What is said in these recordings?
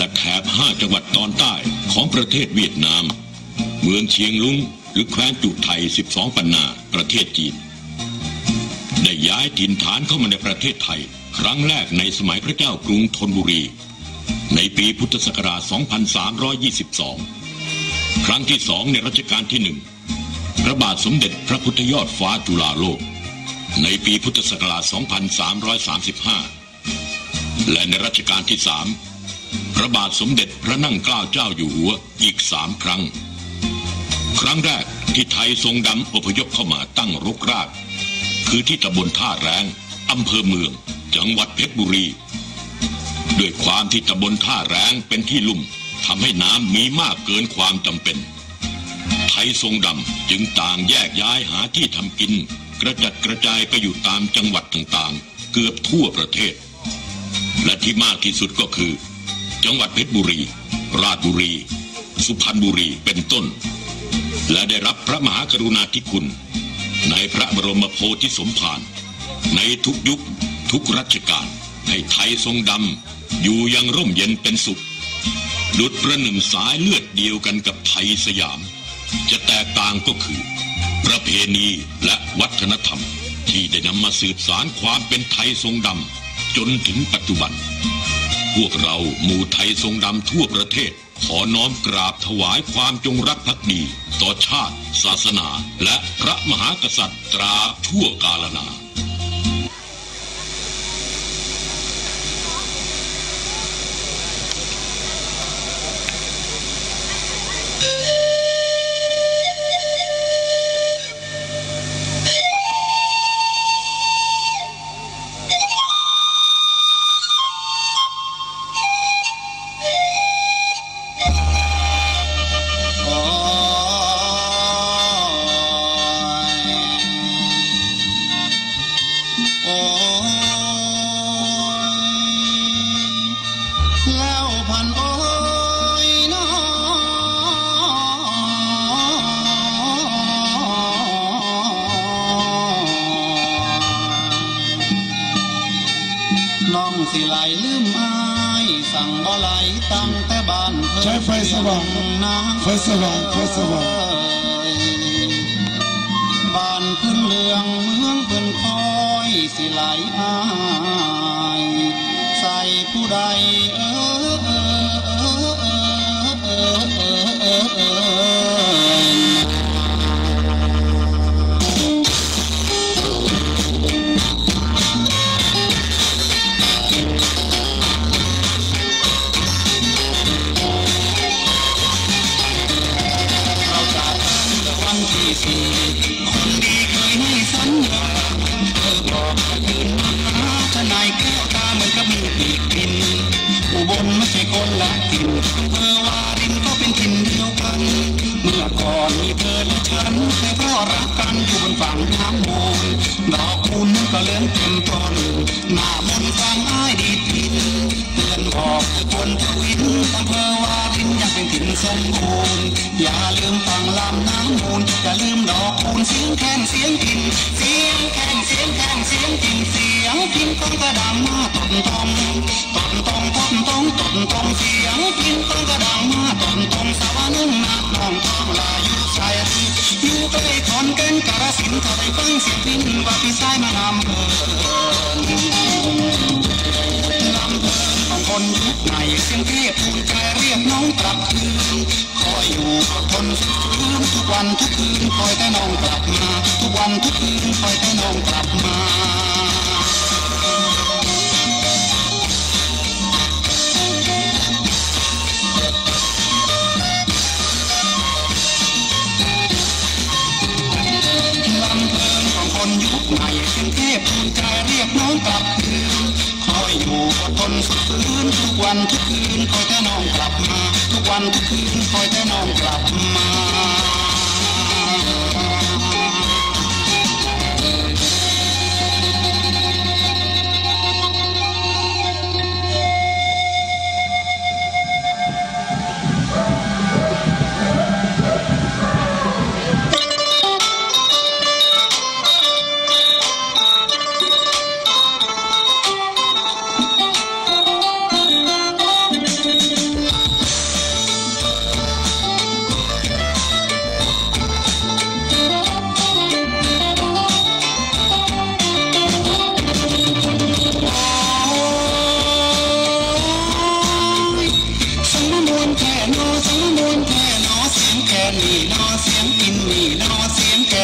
และแถบห้าจังหวัดตอนใต้ของประเทศเวียดนาม เมืองเชียงลุงหรือแคว้นจุไทย 12 ปันนา ประเทศจีน ได้ย้ายถิ่นฐานเข้ามาในประเทศไทย ครั้งแรกในสมัยพระเจ้ากรุงธนบุรี ในปีพุทธศักราช 2322 ครั้งที่สองในรัชกาลที่หนึ่งพระบาทสมเด็จพระพุทธยอดฟ้าจุฬาโลก ในปีพุทธศักราช 2335 และในรัชกาลที่สาม พระบาทสมเด็จพระนั่งเกล้าเจ้าอยู่หัวอีกสามครั้ง ครั้งแรกที่ไทยทรงดำอพยพเข้ามาตั้งรกราก คือที่ตำบลท่าแรงอำเภอเมือง จังหวัดเพชรบุรี ด้วยความที่ตำบลท่าแรงเป็นที่ลุ่มทำให้น้ำมีมากเกินความจำเป็น ไทยทรงดำจึงต่างแยกย้ายหาที่ทำกิน กระจัดกระจายไปอยู่ตามจังหวัดต่างๆ เกือบทั่วประเทศ และที่มากที่สุดก็คือ จังหวัดเพชรบุรี ราชบุรี สุพรรณบุรีเป็นต้น และได้รับพระมหากรุณาธิคุณ ในพระบรมโพธิสมภารในทุกยุคทุกรัชกาลให้ไทยทรงดำ อยู่อยังร่มเย็นเป็นสุข ดุดประหนึ่งสายเลือดเดียวกันกับไทยสยาม จะแตกต่างก็คือ ประเพณีและวัฒนธรรม ที่ได้นำมาสืบสารความเป็นไทยทรงดำ จนถึงปัจจุบัน พวกเราหมู่ไทยทรงดำทั่วประเทศ ขอน้อมกราบถวายความจงรักภักดี ต่อชาติ ศาสนา และพระมหากษัตริย์ตราชั่วกาลนาน สั่งบ่ไหลตั้งแต่บ้านเพิ่นใช้ไฟสว่างนะไฟสว่างไฟสว่างบ้านพื้นเรืองเมืองเพิ่นคอยสิไหลอาย ใส่ผู้ใดเออเออเออ ก็เลื่อนเต็มตนหน้ามนต์ฟังอ้ายดี งกินเสียงกินต้องกระดังมาตนตองตนตองตนตองตนตองเสียงกินต้องกระดังมาตนตองสาวนุ่งนักน้องทองลาอยู่ใส่อยู่ใกล้ขอนแก่นกระสินถ้าได้ฟังเสียงพินว่าพี่ชายมานำเอิญ นของคนยุคไหนเสียงเทพภูมิใจเรียกน้องกลับคืนคอยอยู่อดทนคืนทุกวันทุกคืนคอยแต่น้องกลับมา ทุกวันทุกคืนคอยแต่น้องกลับมาลำเพลินของคนยุคใหม่เสียงเทพภูมิใจเรียกน้องกลับคืน ทนสุดคืนทุกวันทุกคืนคอยแต่น้องกลับมา ทุกวันทุกคืนคอยแต่น้องกลับมา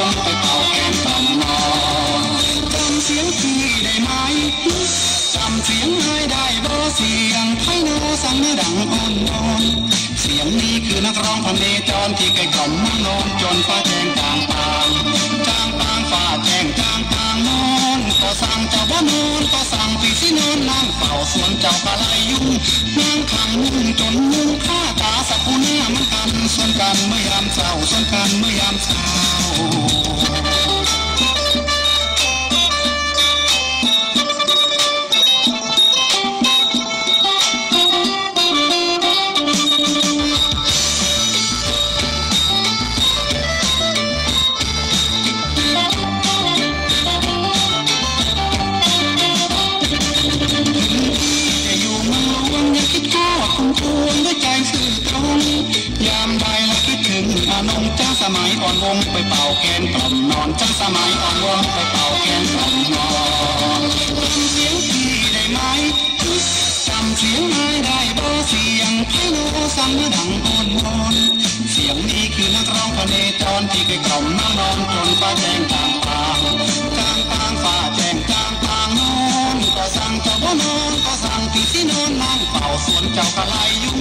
วงไปเป่าแคนกล่อมนอนจำเสียงพี่ได้ไหมจำเสียงให้ได้บ่เสียงไพโนสังไม่ดังอ่อนวอนเสียงนี้คือนักร้องพันเนจรที่ไกลกล่อมมานอนจนฟ้าแจ้งจา โนอนก็สั่งปีสินอนนางเป่าสวนเจ้าปลายยุงนางขังมุ่งจนมุ่งข้าตาสักผู้หน้ามันกันส่วนกันเมื่อยามเช้าส่วนกันเมื่อยามเช้า ทอดคุณทวงด้วยใจซื่อตรง ยามใดละคิดถึงอานงจ้าสมัยอ่อนวงไปเป่าแคนกล่อมนอนจ้าสมัยอ่อนวงไปเป่าแคนกล่อมนอนจำเสียงพี่ได้ไหมจำเสียงไม่ได้บ่เสียงไพโนสังดังอ่อนวอนเสียงนี้คือนักร้องพเนจรที่ไปกล่อมมานอนจนฟ้าแจ้งจางปางจางปางฟ้าแจ้ง ก็สั่งที่ที่นอนนั่งเป่าสวนเจ้ากะไลยุ่ง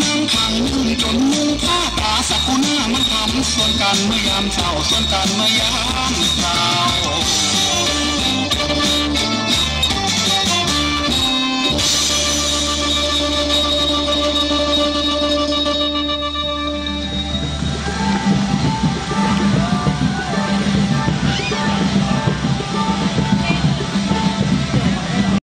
นั่งขังมุ่งจนมุงผ้าตาสักคูหน้ามันทำส่วนกันเมื่อยามเช้าส่วนกันเมื่อยามเช้า